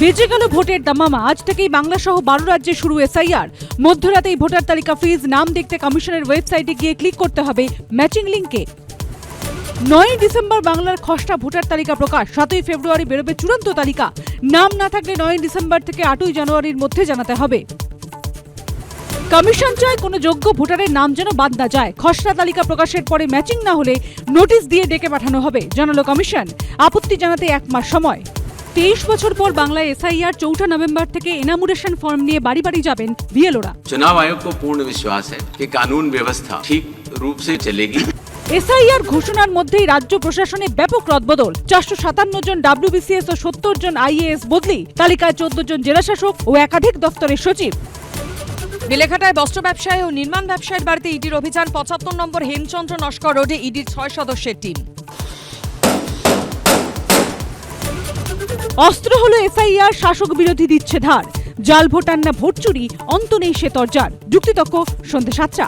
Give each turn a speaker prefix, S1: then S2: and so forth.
S1: বেজে গেল ভোটের দামামা আজ থেকেই বাংলা সহ বারো রাজ্যে শুরু এসআইআর। মধ্যরাতেই ভোটার তালিকা ফ্রিজ নাম দেখতে কমিশনের ওয়েবসাইটে গিয়ে ক্লিক করতে হবে ম্যাচিং লিঙ্কে নয় ডিসেম্বর বাংলার খসড়া ভোটার তালিকা প্রকাশ। সাতই ফেব্রুয়ারি বেরোবে চূড়ান্ত তালিকা। নাম না থাকলে নয় ডিসেম্বর থেকে আটই জানুয়ারির মধ্যে জানাতে হবে। কমিশন চায় কোনো যোগ্য ভোটারের নাম যেন বাদ না যায়। খসড়া তালিকা প্রকাশের পরে ম্যাচিং না হলে নোটিশ দিয়ে ডেকে পাঠানো হবে, জানালো কমিশন। আপত্তি জানাতে এক মাস সময়। তেইশ বছর পর বাংলায় এসআইআর চৌঠা নভেম্বর থেকে এনামুরেশন ফর্ম নিয়ে বাড়ি বাড়ি যাবেন বিএলওরা
S2: चुनाव आयोग को पूर्ण विश्वास है कि कानून व्यवस्था ठीक रूप से चलेगी
S1: এসআইআর ঘোষণার মধ্যেই রাজ্য প্রশাসনে ব্যাপক রদবদল চারশো সাতান্ন জন ডাব্লিউবিসিএস ও সত্তর জন আইএএস বদলি তালিকায় চোদ্দ জন জেলাশাসক ও একাধিক দপ্তরের সচিব
S3: বেলেঘাটায় বস্ত্র ব্যবসায়ী ও নির্মাণ ব্যবসায়ীর বাড়িতে ইডির অভিযান পঁচাত্তর নম্বর হেমচন্দ্র নস্কর রোডে ইডির ছয় সদস্যের টিম
S1: অস্ত্র হলো এফআইআর, শাসক বিরোধী দিচ্ছে ধার জাল ভোটার না ভোট চুরি, অন্ত নেই সে তর্জার। যুক্তিতক্ক সন্ধ্যে সাতটা।